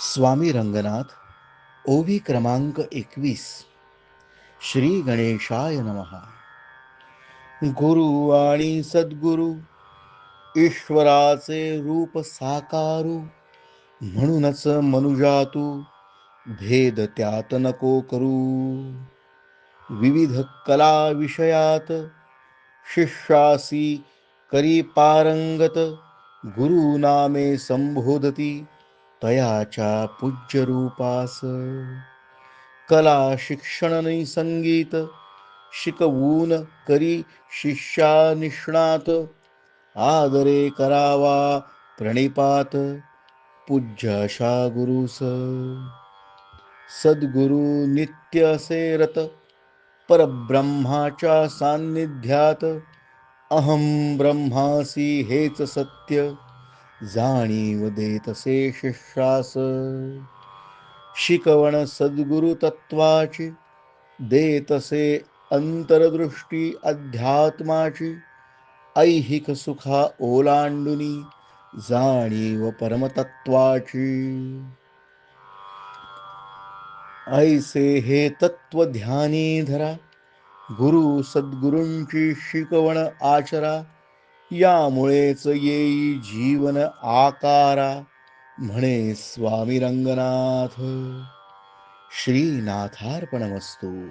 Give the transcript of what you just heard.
स्वामी रंगनाथ ओवी क्रमांक एकवीस श्री गणेशाय नमहा गुरु आणि सद्गुरु ईश्वराचे रूप साकारू म्हणूनच मनुजातू भेद त्यात नको करू. विविध कला विषयात शिष्यासी करी पारंगत गुरु नामे संबोधती तयाच्या पूज्य रूपास कला शिक्षण संगीत शिकवून करी शिष्या निष्णात आदरे करावा प्रणिपात पूज्य अशा गुरुस. सद्गुरु नित्य असे रत परब्रह्माच्या सान्निध्यात. अहम ब्रह्मासी हेच सत्य. जाणीव देतसे शिष्यास. शिकवण सद्गुरु तत्वाची देतसे अंतरदृष्टी अध्यात्माची ऐहिक सुखा ओलांडुनी जाणीव परमतत्वाची ऐसे हे तत्व ध्यानी धरा गुरु सद्गुरूंची शिकवण आचरा यामुळेच येई जीवन आकारा म्हणे स्वामी रंगनाथ. श्रीनाथार्पणमस्तू.